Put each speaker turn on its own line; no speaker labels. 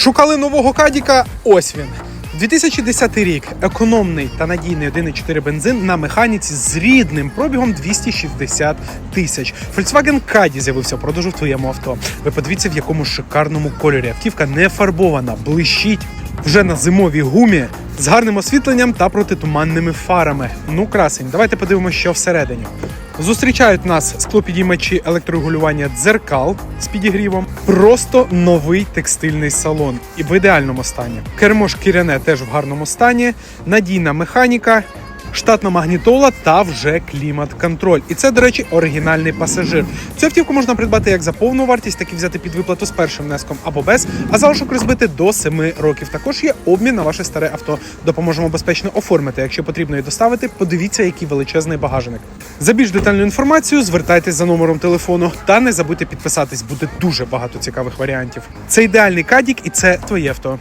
Шукали нового кадіка. Ось він. 2010 рік економний та надійний 1,4 бензин на механіці з рідним пробігом 260 тисяч. Volkswagen Caddy з'явився в продажу в твоєму авто. Ви подивіться, в якому шикарному кольорі. Автівка не фарбована, блищить вже на зимовій гумі з гарним освітленням та протитуманними фарами. Ну, красень, давайте подивимося, що всередині. Зустрічають нас склопідіймачі електрорегулювання дзеркал з підігрівом. Просто новий текстильний салон і в ідеальному стані. Кермо шкіряне теж в гарному стані, надійна механіка. Штатна магнітола та вже клімат-контроль. І це, до речі, оригінальний пасажир. Цю автівку можна придбати як за повну вартість, так і взяти під виплату з першим внеском або без, а залишок розбити до 7 років. Також є обмін на ваше старе авто. Допоможемо безпечно оформити. Якщо потрібно і доставити, подивіться, який величезний багажник. За більш детальну інформацію звертайтесь за номером телефону та не забудьте підписатись, буде дуже багато цікавих варіантів. Це ідеальний кадік і це твоє авто.